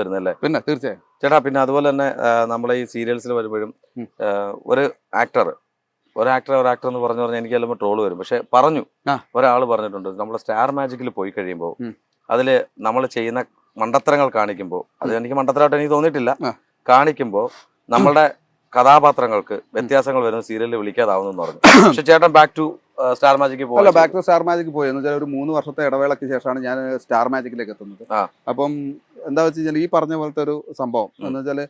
വരുന്നല്ലേ പിന്നെ തീർച്ചയായും. ചേട്ടാ പിന്നെ അതുപോലെ തന്നെ നമ്മളെ ഈ സീരിയൽസിൽ വരുമ്പോഴും ഒരു ആക്ടർ ഒരു ആക്ടർ ഒരു ആക്ടർ എന്ന് പറഞ്ഞു പറഞ്ഞാൽ എനിക്ക് ചിലപ്പോൾ ട്രോൾ വരും. പക്ഷെ പറഞ്ഞു ഒരാൾ പറഞ്ഞിട്ടുണ്ട്. നമ്മൾ സ്റ്റാർ മാജിക്കിൽ പോയി കഴിയുമ്പോൾ അതിൽ അതിൽ നമ്മൾ ചെയ്യുന്ന മണ്ടത്തരങ്ങൾ കാണിക്കുമ്പോൾ അത് എനിക്ക് മണ്ടത്തരമായിട്ട് എനിക്ക് തോന്നിയിട്ടില്ല. കാണിക്കുമ്പോൾ നമ്മളുടെ കഥാപാത്രങ്ങൾക്ക് വ്യത്യാസങ്ങൾ വരുന്ന സീരിയലിൽ വിളിക്കാതാവുന്നു പറഞ്ഞു. പക്ഷെ ചേട്ടൻ ബാക്ക് ടു സ്റ്റാർ മാജിക്ക് പോയി അല്ല ബാക്ക് ടു സ്റ്റാർ മാജിക്ക് പോയി. എന്ന് വെച്ചാൽ ഒരു മൂന്ന് വർഷത്തെ ഇടവേളയ്ക്ക് ശേഷമാണ് ഞാൻ സ്റ്റാർ മാജിക്കിലേക്ക് എത്തുന്നത്. അപ്പം എന്താ വെച്ച് കഴിഞ്ഞാൽ ഈ പറഞ്ഞ പോലത്തെ ഒരു സംഭവം എന്ന് വെച്ചാൽ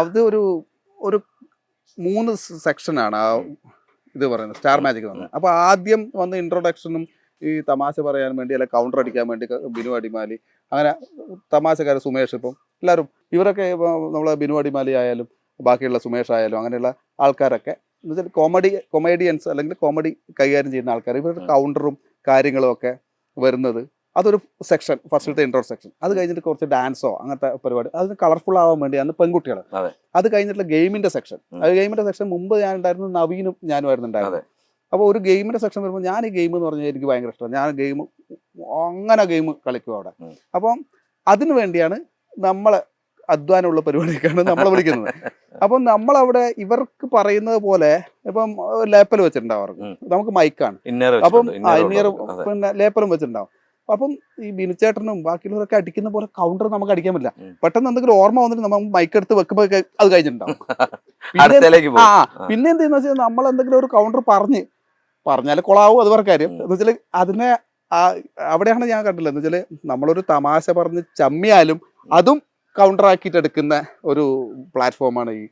അത് ഒരു ഒരു മൂന്ന് സെക്ഷനാണ് ആ ഇത് പറയുന്നത് സ്റ്റാർ മാജിക് വന്നത് അപ്പൊ ആദ്യം വന്ന ഇൻട്രൊഡക്ഷനും ഈ തമാശ പറയാൻ വേണ്ടി അല്ലെ കൗണ്ടർ അടിക്കാൻ വേണ്ടി ബിനു അടിമാലി അങ്ങനെ തമാശക്കാർ സുമേഷ് ഇപ്പം എല്ലാവരും ഇവരൊക്കെ നമ്മൾ നമ്മളെ ബിനു അടിമാലി ആയാലും ബാക്കിയുള്ള സുമേഷ് ആയാലും അങ്ങനെയുള്ള ആൾക്കാരൊക്കെ എന്ന് വെച്ചാൽ കോമഡി കൊമേഡിയൻസ് അല്ലെങ്കിൽ കോമഡി കൈകാര്യം ചെയ്യുന്ന ആൾക്കാർ ഇവരുടെ കൗണ്ടറും കാര്യങ്ങളും ഒക്കെ വരുന്നത് അതൊരു സെക്ഷൻ ഫസ്റ്റത്തെ ഇൻട്രോ സെക്ഷൻ അത് കഴിഞ്ഞിട്ട് കുറച്ച് ഡാൻസോ അങ്ങനത്തെ പരിപാടി. അതിന് കളർഫുൾ ആവാൻ വേണ്ടിയാണ് പെൺകുട്ടികൾ അതെ. കഴിഞ്ഞിട്ടുള്ള ഗെയിമിന്റെ സെക്ഷൻ. അത് ഗെയിമിന്റെ സെക്ഷൻ മുമ്പ് ഞാൻ ഉണ്ടായിരുന്നു നവീനും ഞാനും ആയിരുന്നു ഉണ്ടായിരുന്നത് അപ്പോൾ ഒരു ഗെയിമിന്റെ സെക്ഷൻ വരുമ്പോൾ ഞാൻ ഈ ഗെയിം എന്ന് പറഞ്ഞാൽ എനിക്ക് ഭയങ്കര ഇഷ്ടമാണ്. ഞാൻ ഗെയിം അങ്ങനെ ഗെയിം കളിക്കും അവിടെ. അപ്പം അതിനു വേണ്ടിയാണ് നമ്മളെ അധ്വാനമുള്ള പരിപാടിക്കാണ് നമ്മളെ വിളിക്കുന്നത്. അപ്പം നമ്മളവിടെ ഇവർക്ക് പറയുന്നത് പോലെ ഇപ്പം ലേപ്പൽ വെച്ചിട്ടുണ്ടാവും അവർക്ക്. നമുക്ക് മൈക്കാണ് അപ്പം ആ, ഇനിയർ പിന്നെ ലേപ്പലും വെച്ചിട്ടുണ്ടാവും. അപ്പം ഈ ബിനുച്ചേട്ടനും ബാക്കിയുള്ളവരൊക്കെ അടിക്കുന്ന പോലെ കൗണ്ടർ നമുക്ക് അടിക്കാൻ പറ്റില്ല. പെട്ടെന്ന് എന്തെങ്കിലും ഓർമ്മ വന്നിട്ട് നമ്മൾ മൈക്ക് എടുത്ത് വെക്കുമ്പോ അത് കഴിഞ്ഞിട്ടുണ്ടാവും. ആ പിന്നെ എന്തെന്ന് വെച്ചാൽ നമ്മൾ എന്തെങ്കിലും ഒരു കൗണ്ടർ പറഞ്ഞ് പറഞ്ഞാൽ കൊളാവും അത് വേറെ കാര്യം. എന്ന് വെച്ചാൽ അതിനെ അവിടെയാണ് ഞാൻ കണ്ടില്ല എന്ന് വെച്ചാൽ നമ്മളൊരു തമാശ പറഞ്ഞ് ചമ്മിയാലും അതും കൗണ്ടർ ആക്കിയിട്ട് എടുക്കുന്ന ഒരു പ്ലാറ്റ്ഫോമാണ് ഈ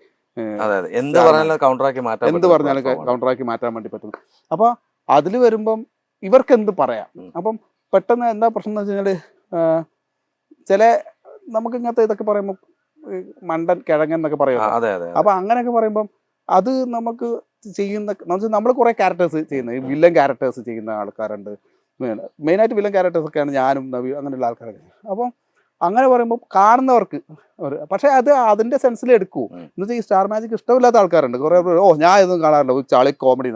അതെ അതെ. എന്ത് പറഞ്ഞാലും കൗണ്ടറാക്കി മാറ്റാൻ എന്ത് പറഞ്ഞാലും കൗണ്ടർ ആക്കി മാറ്റാൻ വേണ്ടി പറ്റുന്നു അപ്പൊ അതിൽ വരുമ്പം ഇവർക്ക് എന്ത് പറയാം അപ്പം പെട്ടെന്ന് എന്താ പ്രശ്നം എന്ന് വെച്ച് കഴിഞ്ഞാൽ ചില നമുക്ക് ഇങ്ങനത്തെ ഇതൊക്കെ പറയുമ്പോൾ മണ്ടൻ കിഴങ്ങൻ എന്നൊക്കെ അതെ അപ്പൊ അങ്ങനെയൊക്കെ പറയുമ്പം അത് നമുക്ക് ചെയ്യുന്ന നമ്മൾ കുറെ ക്യാരക്ടേഴ്സ് ചെയ്യുന്ന വില്ലൻ ക്യാരക്ടേഴ്സ് ചെയ്യുന്ന ആൾക്കാരുണ്ട്. മെയിനായിട്ട് വില്ലൻ ക്യാരക്ടേഴ്സ് ഒക്കെയാണ് ഞാനും നവി അങ്ങനെയുള്ള ആൾക്കാരൊക്കെ. അപ്പം അങ്ങനെ പറയുമ്പോൾ കാണുന്നവർക്ക് പക്ഷെ അത് അതിന്റെ സെൻസിൽ എടുക്കൂ. എന്ന് വെച്ചാൽ ഈ സ്റ്റാർ മാജിക് ഇഷ്ടമില്ലാത്ത ആൾക്കാരുണ്ട്. കുറെ ഓ ഞാൻ ഇതൊന്നും കാണാറില്ല. ഒരു ചളി കോമഡി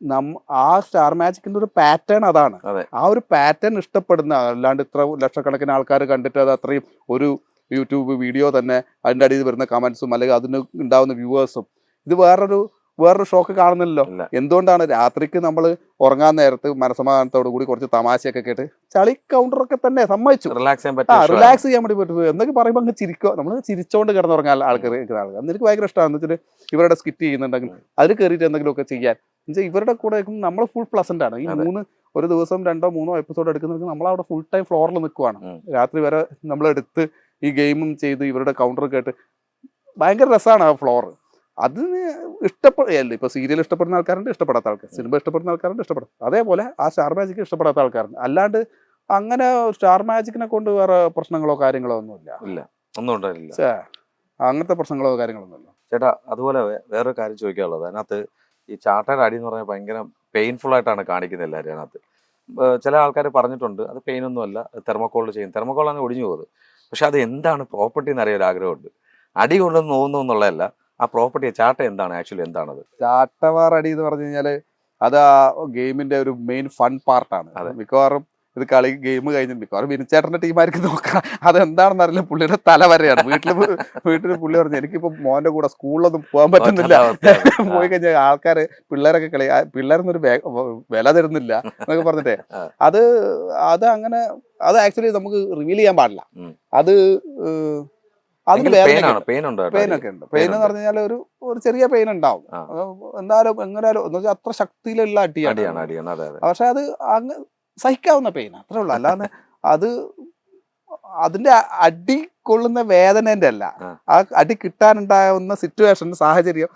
നം ആ സ്റ്റാർ മാജിക്കിന്റെ ഒരു പാറ്റേൺ അതാണ്. ആ ഒരു പാറ്റേൺ ഇഷ്ടപ്പെടുന്ന അല്ലാണ്ട് ഇത്ര ലക്ഷക്കണക്കിന് ആൾക്കാർ കണ്ടിട്ട് അത് അത്രയും ഒരു യൂട്യൂബ് വീഡിയോ തന്നെ അതിന്റെ അടിയിൽ വരുന്ന കമൻസും അല്ലെങ്കിൽ അതിന് ഉണ്ടാവുന്ന വ്യൂവേഴ്സും ഇത് വേറൊരു വേറൊരു ഷോക്ക് കാണുന്നില്ലല്ലോ. എന്തുകൊണ്ടാണ് രാത്രിക്ക് നമ്മൾ ഉറങ്ങാൻ നേരത്ത് മനസമാധാനത്തോടു കൂടി കുറച്ച് തമാശയൊക്കെ കേട്ട് ചളി കൗണ്ടറൊക്കെ തന്നെ സമ്മതിച്ചു. റിലാക്സ് ചെയ്യാൻ ആണ്. റിലാക്സ് ചെയ്യാൻ വേണ്ടി പറ്റും. എന്നൊക്കെ പറയുമ്പോൾ അങ്ങ് ചിരിക്കോ നമ്മൾ ചിരിച്ചോണ്ട് കിടന്നുറങ്ങാൻ ആൾക്കാർ ആൾക്കാർ അന്ന് എനിക്ക് ഭയങ്കര ഇഷ്ടമാണ് വെച്ചിട്ട് ഇവരുടെ സ്കിറ്റ് ചെയ്യുന്നുണ്ടെങ്കിൽ അതിൽ കയറിയിട്ട് എന്തെങ്കിലുമൊക്കെ ചെയ്യാൻ. എന്നുവെച്ചാൽ ഇവരുടെ കൂടെ നമ്മൾ ഫുൾ പ്ലസന്റ് ആണ്. ഈ മൂന്ന് ഒരു ദിവസം രണ്ടോ മൂന്നോ എപ്പിസോഡ് എടുക്കുന്നവർക്ക് നമ്മൾ അവിടെ ഫുൾ ടൈം ഫ്ലോറിൽ നിൽക്കുവാണ്. രാത്രി വരെ നമ്മളെടുത്ത് ഈ ഗെയിമും ചെയ്ത് ഇവരുടെ കൗണ്ടർ കേട്ട് ഭയങ്കര രസമാണ് ആ ഫ്ലോർ അതിന് ഇഷ്ടപ്പെടില്ല ഇപ്പൊ സീരിയൽ ഇഷ്ടപ്പെടുന്ന ആൾക്കാരുണ്ട് ഇഷ്ടപ്പെടാത്ത ആൾക്കാർ. സിനിമ ഇഷ്ടപ്പെടുന്ന ആൾക്കാരുണ്ട് ഇഷ്ടപ്പെടാം. അതേപോലെ ആ സ്റ്റാർ മാജിക് ഇഷ്ടപ്പെടാത്ത ആൾക്കാരുണ്ട്. അല്ലാണ്ട് അങ്ങനെ സ്റ്റാർ മാജിക്കിനെ കൊണ്ട് വേറെ പ്രശ്നങ്ങളോ കാര്യങ്ങളോ ഒന്നുമില്ല. ഇല്ല. ഒന്നും ഉണ്ടായില്ല അങ്ങനത്തെ പ്രശ്നങ്ങളോ കാര്യങ്ങളോ ഒന്നുമില്ല ചേട്ടാ അതുപോലെ വേറെ വേറൊരു കാര്യം ചോദിക്കാനുള്ളത്. അതിനകത്ത് ഈ ചാട്ടയുടെ അടി എന്ന് പറഞ്ഞാൽ ഭയങ്കര പെയിൻഫുൾ ആയിട്ടാണ് കാണിക്കുന്നത് എല്ലാവരും അതിനകത്ത്. ചില ആൾക്കാർ പറഞ്ഞിട്ടുണ്ട് അത് പെയിൻ ഒന്നുമല്ല തെർമക്കോളിൽ ചെയ്യും. തെർമക്കോളാണ് ഒടിഞ്ഞു പോകുന്നത് പക്ഷെ അത് എന്താണ് പ്രോപ്പർട്ടി എന്നറിയാൻ ഒരു ആഗ്രഹമുണ്ട്. അടി കൊണ്ടൊന്നും നോക്കുന്നു എന്നുള്ളതല്ല ആ പ്രോപ്പർട്ടി ചാട്ട എന്താണ്? ആക്ച്വലി എന്താണത്? ചാട്ടവാറടി എന്ന് പറഞ്ഞു കഴിഞ്ഞാൽ അത് ആ ഗെയിമിന്റെ ഒരു മെയിൻ ഫൺ പാർട്ടാണ്. അത്. മിക്കവാറും ഇത് കളി ഗെയിം കഴിഞ്ഞ് മിക്കവാറും വിനിച്ചേട്ടന്റെ ടീമാർക്ക് നോക്കാം അതെന്താണെന്ന് അറിയില്ല പുള്ളിയുടെ തല വരെയാണ്. വീട്ടിൽ വീട്ടിൽ പുള്ളി പറഞ്ഞു എനിക്കിപ്പോ മോന്റെ കൂടെ സ്കൂളിലൊന്നും പോകാൻ പറ്റുന്നില്ല. പോയി കഴിഞ്ഞാൽ ആൾക്കാര് പിള്ളേരൊക്കെ കളി പിള്ളേരൊന്നൊരു വില തരുന്നില്ല എന്നൊക്കെ പറഞ്ഞിട്ടേ. അത് അത് അങ്ങനെ അത് ആക്ച്വലി നമുക്ക് റിവീൽ ചെയ്യാൻ പാടില്ല. അത് അതിന് പെയിൻ ഉണ്ട് പെയിൻ ഒക്കെ ഉണ്ട്. പെയിൻ എന്ന്. പറഞ്ഞു കഴിഞ്ഞാൽ ഒരു ഒരു ചെറിയ പെയിൻ ഉണ്ടാവും. എന്തായാലും എങ്ങനെയാലും എന്ന് വെച്ചാൽ അത്ര ശക്തിയിലുള്ള അടിയാണ്. പക്ഷെ അത് അങ്ങ് സഹിക്കാവുന്ന പെയിൻ അത്രേ ഉള്ളൂ. അല്ലാതെ അത് അതിന്റെ അടി കൊള്ളുന്ന വേദനന്റെ അല്ല. ആ. അടി കിട്ടാനുണ്ടാവുന്ന സിറ്റുവേഷൻ സാഹചര്യം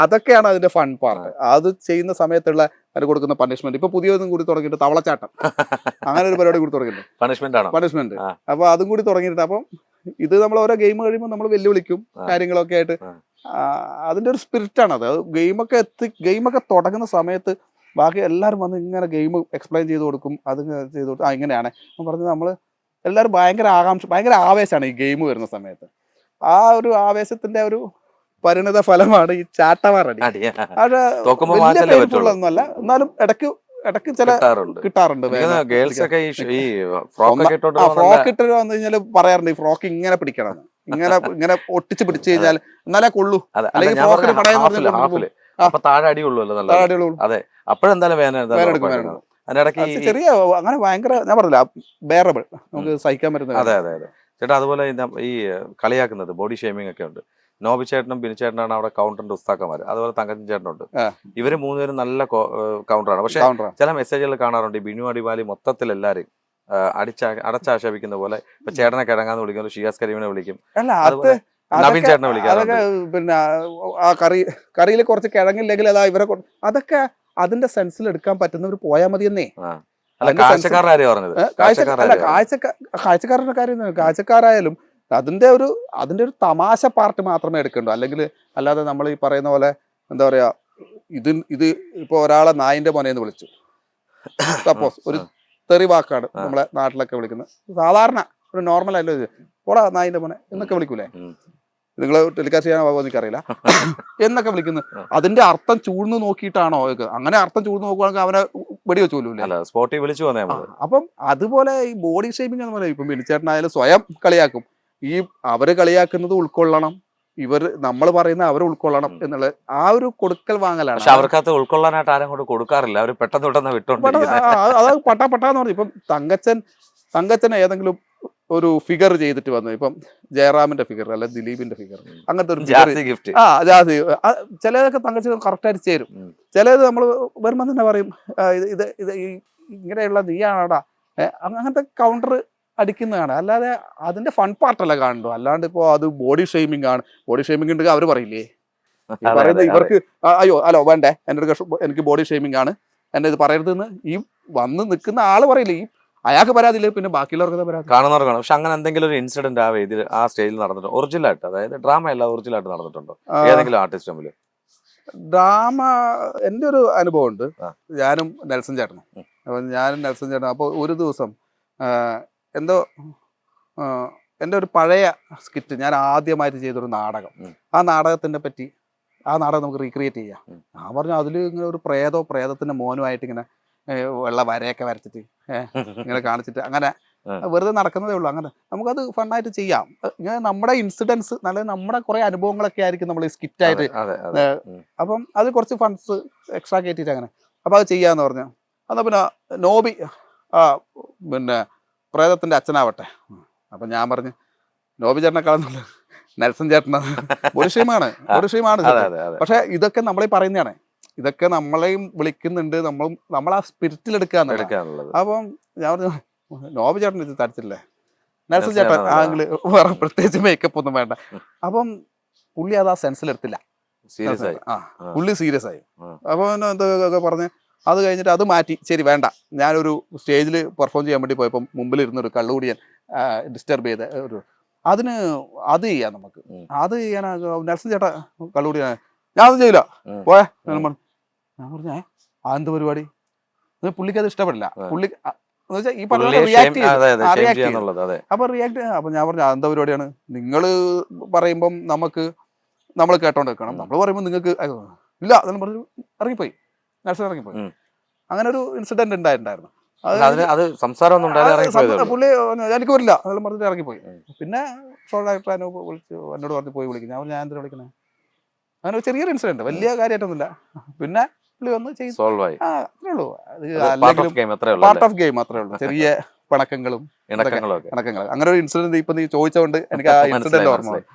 അതൊക്കെയാണ് അതിന്റെ ഫൺ പാർട്ട് അത് ചെയ്യുന്ന സമയത്തുള്ള അതിന് കൊടുക്കുന്ന പണിഷ്മെന്റ് ഇപ്പൊ പുതിയതും കൂടി തുടങ്ങിയിട്ട് തവളച്ചാട്ടം. അങ്ങനെ ഒരു പരിപാടി കൂടി തുടങ്ങിയിട്ടുണ്ട്. പണിഷ്മെന്റ് ആണോ? പണിഷ്മെന്റ്. അപ്പൊ അതും കൂടി തുടങ്ങിയിട്ടുണ്ട് അപ്പം ഇത് നമ്മൾ ഓരോ ഗെയിം കഴിയുമ്പോൾ നമ്മൾ വെല്ലുവിളിക്കും. കാര്യങ്ങളൊക്കെ ആയിട്ട്. അതിന്റെ ഒരു സ്പിരിറ്റ് ആണ് അത്. ഗെയിമൊക്കെ എത്തി ഗെയിമൊക്കെ തുടങ്ങുന്ന സമയത്ത് ബാക്കി എല്ലാവരും വന്ന് ഇങ്ങനെ ഗെയിം എക്സ്പ്ലെയിൻ ചെയ്ത് കൊടുക്കും അത് ചെയ്ത് കൊടുക്കും. ആ ഇങ്ങനെയാണ്. പറഞ്ഞ് നമ്മൾ എല്ലാവരും ഭയങ്കര ആകാംക്ഷ ഭയങ്കര ആവേശമാണ് ഈ ഗെയിം വരുന്ന സമയത്ത്. ആ ഒരു ആവേശത്തിന്റെ ഒരു പരിണിത ഫലമാണ് ഈ തോക്കുമ്പോ വലിയ painful എന്നാലും ഇടയ്ക്ക് ഇടയ്ക്ക് ചില കിട്ടാറുണ്ട്. ഗേൾസ് ഒക്കെ ഈ ഫ്രോക്ക് ഒക്കെ ഇട്ടോണ്ട് ആ പോകുന്ന ഫ്രോക്ക് ഇട്ട് വന്നു കഴിഞ്ഞാൽ പറയാറുണ്ട് ഈ ഫ്രോക്ക് ഇങ്ങനെ പിടിക്കണം. ഇങ്ങനെ ഇങ്ങനെ ഒട്ടിച്ച് പിടിച്ചു കഴിഞ്ഞാൽ എന്നാലേ കൊള്ളൂ. അല്ലെങ്കിൽ ഫ്രോക്കിന് പടയെന്ന്. അപ്പൊ താഴെ അപ്പോഴെന്തായാലും ഈ- ചെറിയ അങ്ങനെ ഭയങ്കര ഞാൻ പറഞ്ഞില്ല ബെയറബിൾ നമുക്ക് സഹിക്കാൻ പറ്റുന്ന അതെ അതെ അതെ. ചേട്ടാ അതുപോലെ ഈ കളിയാക്കുന്നത് ബോഡി ഷേമിംഗ് ഒക്കെ ഉണ്ട്. നോബി ചേട്ടനും ബിനു ചേട്ടനാണ് അവിടെ കൗണ്ടറിന്റെ ഉസ്താക്കന്മാർ അതുപോലെ തങ്കച്ചൻ ചേട്ടനുണ്ട്. ഇവർ മൂന്നുപേരും നല്ല കൗണ്ടറാണ് പക്ഷെ ചില മെസ്സേജുകൾ കാണാറുണ്ട്. ഈ ബിനു അടിവാലി മൊത്തത്തിൽ എല്ലാരും അടിച്ച അടച്ചാക്ഷേപിക്കുന്ന പോലെ ഇപ്പൊ ചേട്ടനെ കിടങ്ങാന്ന് വിളിക്കും ഷിയാസ് കരീമിനെ വിളിക്കും. നവീൻ ചേട്ടനെ വിളിക്കും അതൊക്കെ പിന്നെ ആ കറി കറിയിൽ കുറച്ച് കിഴങ്ങില്ലെങ്കിൽ അതാ ഇവരെ അതൊക്കെ അതിന്റെ സെൻസിൽ എടുക്കാൻ പറ്റുന്നവർ പോയാൽ മതി sense- കാഴ്ചക്കാരുടെ കാര്യം പറഞ്ഞത്? കാഴ്ചക്കാരുടെ കാര്യം കാഴ്ചക്കാരായാലും അതിന്റെ ഒരു അതിന്റെ ഒരു തമാശ പാർട്ട് മാത്രമേ എടുക്കണ്ടൂ. അല്ലെങ്കിൽ അല്ലാതെ നമ്മൾ ഈ പറയുന്ന പോലെ എന്താ പറയുക ഇത് ഇത് ഇപ്പോൾ ഒരാളെ നായിന്റെ മോനെന്ന് വിളിച്ചു. സപ്പോസ് ഒരു തെറി വാക്കാണ് നമ്മളെ നാട്ടിലൊക്കെ വിളിക്കുന്നത്. സാധാരണ ഒരു നോർമൽ അല്ലോ ഇത്. പോടാ നായിന്റെ മോനെ എന്നൊക്കെ വിളിക്കൂലേ? നിങ്ങൾ ടെലികാസ്റ്റ് ചെയ്യാൻ എനിക്കറിയില്ല. എന്നൊക്കെ വിളിക്കുന്നത് അതിന്റെ അർത്ഥം ചൂഴ്ന്നു നോക്കിയിട്ടാണോ അങ്ങനെ അർത്ഥം ചൂഴ്ന്നു നോക്കുവാണെങ്കിൽ അവനെ വെടിവെച്ച് കൊല്ലൂലേ? അല്ല സ്പോട്ടിൽ വിളിച്ചു വന്നേ അപ്പം അതുപോലെ ഈ ബോഡി ഷേപ്പിംഗ് എന്ന് പറയുമ്പോൾ ഇപ്പം വിളിച്ചേട്ടനായാലും സ്വയം കളിയാക്കും. ഈ അവർ കളിയാക്കുന്നത് ഉൾക്കൊള്ളണം. ഇവർ നമ്മൾ പറയുന്ന അവർ ഉൾക്കൊള്ളണം എന്നുള്ള ആ ഒരു കൊടുക്കൽ വാങ്ങലാണ്. പക്ഷെ അവർക്കകത്ത് ഉൾക്കൊള്ളാനായിട്ട് ആരും കൊണ്ട് കൊടുക്കാറില്ല. അവർ പെട്ടെന്ന് പെട്ടെന്ന് വിട്ടോണ്ട് അതായത് അത് പട്ടാ പട്ടാന്ന് പറഞ്ഞു. ഇപ്പം തങ്കച്ചൻ തങ്കച്ചൻ ഏതെങ്കിലും ഒരു ഫിഗർ ചെയ്തിട്ട് വന്നു. ഇപ്പം ജയറാമിന്റെ ഫിഗർ അല്ലെ ദിലീപിന്റെ ഫിഗർ അങ്ങനത്തെ ഒരു ഫിഗർ ഗിഫ്റ്റ് ആ ജാതി ചിലതൊക്കെ തങ്കച്ചൻ കറക്റ്റായിട്ട് ചേരും. ചിലത് നമ്മൾ വരുമ്പോൾ തന്നെ പറയും ഇത് ഇത് ഇങ്ങനെയുള്ള നീയാണോടാ? അങ്ങനത്തെ കൗണ്ടർ അടിക്കുന്നതാണ്. അല്ലാതെ അതിന്റെ ഫൺ പാർട്ടല്ല കാണുന്നു അല്ലാണ്ട് ഇപ്പോ അത് ബോഡി ഷെയ്മിങ് ആണ്. ബോഡി ഷെയ്മിങ് ഉണ്ട് അവർ പറയില്ലേ? പറയുന്നത് ഇവർക്ക് അയ്യോ അല്ലോ വേണ്ടേ? എന്റെ എനിക്ക് ബോഡി ഷെയ്മിങ് ആണ്. എന്നെ ഇത് പറയരുതെന്ന് ഈ വന്ന് നിൽക്കുന്ന ആൾ പറയില്ലേ? ഈ അയാൾക്ക് പരാതിയില്ല? പിന്നെ ബാക്കിയുള്ളവർക്ക് പരാതി? കാണുന്നവർ കാണും. പക്ഷെ അങ്ങനെ എന്തെങ്കിലും ഒരു ഇൻസിഡന്റ് ആ വേദിയിൽ ആ സ്റ്റേജിൽ നടന്നിട്ടുണ്ട് ഒറിജിനൽ ആയിട്ട് അതായത് ഡ്രാമ അല്ല ഒറിജിനൽ ആയിട്ട് നടന്നിട്ടുണ്ടോ? ഏതെങ്കിലും ആർട്ടിസ്റ്റ് തമ്മിൽ ഡ്രാമ എന്റെ ഒരു അനുഭവം ഉണ്ട്. ഞാനും നെൽസൺ ചേട്ടനും. അപ്പൊ ഞാനും നെൽസൺ ചേട്ടനും. അപ്പോൾ ഒരു ദിവസം എന്തോ എന്റെ ഒരു പഴയ സ്കിറ്റ് ഞാൻ ആദ്യമായിട്ട് ചെയ്തൊരു നാടകം. ആ നാടകത്തിനെ പറ്റി ആ നാടകം നമുക്ക് റീക്രിയേറ്റ് ചെയ്യാം. ഞാൻ പറഞ്ഞു അതിൽ ഇങ്ങനെ ഒരു പ്രേതോ പ്രേതത്തിന്റെ മോനുമായിട്ട് ഇങ്ങനെ വെള്ള വരയൊക്കെ വരച്ചിട്ട് ഇങ്ങനെ കാണിച്ചിട്ട് അങ്ങനെ വെറുതെ നടക്കുന്നതേ ഉള്ളൂ. അങ്ങനെ നമുക്കത് ഫണ്ണായിട്ട് ചെയ്യാം. ഇങ്ങനെ നമ്മുടെ ഇൻസിഡൻസ് നല്ല നമ്മുടെ കുറെ അനുഭവങ്ങളൊക്കെ ആയിരിക്കും നമ്മൾ ഈ സ്കിറ്റായിട്ട് അപ്പം അത് കുറച്ച് ഫണ്ട്സ് എക്സ്ട്രാ കയറ്റിയിട്ട് അങ്ങനെ. അപ്പം അത് ചെയ്യാന്ന് പറഞ്ഞു. എന്നാൽ പിന്നെ നോബി പിന്നെ പ്രേതത്തിന്റെ അച്ഛനാവട്ടെ. അപ്പം ഞാൻ പറഞ്ഞു നോബി ചേട്ടനെക്കാളെന്നല്ല നെൽസൺ ബോഡിഷീമാണ് അതെ അതെ അതെ പക്ഷെ ഇതൊക്കെ നമ്മളീ പറയുന്നതാണ്. ഇതൊക്കെ നമ്മളെയും വിളിക്കുന്നുണ്ട് നമ്മളും നമ്മൾ ആ സ്പിരിറ്റിൽ എടുക്കുക എടുക്കാനുള്ളത് അപ്പം ഞാൻ പറഞ്ഞു നോബി ചേട്ടൻ ഇത് തരത്തില്ലേ നെൽസൺ ചേട്ടൻ ചേട്ടൻ വേറെ പ്രത്യേകിച്ച് മേക്കപ്പ് ഒന്നും വേണ്ട. അപ്പം പുള്ളി അത് ആ സെൻസിൽ എടുത്തില്ല. സീരിയസ് ആയി. ആ. പുള്ളി സീരിയസ് ആയി. അപ്പൊ എന്തൊക്കെ പറഞ്ഞ് അത് കഴിഞ്ഞിട്ട് അത് മാറ്റി. ശരി വേണ്ട. ഞാനൊരു സ്റ്റേജിൽ പെർഫോം ചെയ്യാൻ വേണ്ടി പോയപ്പോൾ മുമ്പിൽ ഇരുന്നൊരു കള്ളുകൂടിയൻ ഡിസ്റ്റർബ് ചെയ്ത ഒരു അതിന് അത് ചെയ്യാം നമുക്ക്. അത് ചെയ്യാൻ നെൽസൺ ചേട്ടാ കള്ളുകൂടിയാണ് ഞാൻ അത് ചെയ്യില്ല. പോയേ ഞാൻ പറഞ്ഞു അതെന്ത് പരിപാടി? പുള്ളിക്ക് അത് ഇഷ്ടപ്പെടില്ല. പുള്ളി ഈ പറഞ്ഞ റിയാക്ട് അതെ അപ്പൊ റിയാക്ട് അപ്പൊ ഞാൻ പറഞ്ഞു എന്താ പരിപാടിയാണ്? നിങ്ങൾ പറയുമ്പം നമുക്ക് നമ്മൾ കേട്ടോണ്ട് വെക്കണം. നമ്മൾ പറയുമ്പോൾ നിങ്ങൾക്ക് ഇല്ല അതെല്ലാം പറഞ്ഞു ഇറങ്ങിപ്പോയി. നഴ്സറി ഇറങ്ങിപ്പോയി. അങ്ങനെ ഒരു ഇൻസിഡന്റ് ഉണ്ടായിട്ടുണ്ടായിരുന്നു. അത് സംസാരം പുള്ളി എനിക്ക് വരില്ല. അതെല്ലാം പറഞ്ഞിട്ട് ഇറങ്ങിപ്പോയി. പിന്നെ ഷോ ഡയറക്ടർ അനൂപ് വിളിച്ചു എന്നോട് പറഞ്ഞ് പോയി വിളിക്കും ഞാൻ ഞാൻ എന്തിനാ വിളിക്കണേ അങ്ങനെ ഒരു ചെറിയൊരു ഇൻസിഡന്റ് വലിയ കാര്യമായിട്ടൊന്നുമില്ല. പിന്നെ പുള്ളി വന്ന് ചെയ്തു. സോൾവ് ആയി. അത്രേ ഉള്ളൂ. പാർട്ട് ഓഫ് ഗെയിം അത്രേ ഉള്ളൂ ചെറിയ പണക്കങ്ങളും അങ്ങനെ ഒരു ഇൻസിഡന്റ് ഇപ്പൊ നീ ചോദിച്ചോണ്ട് എനിക്ക് ആ ഇൻസിഡന്റ് ഓർമ്മ.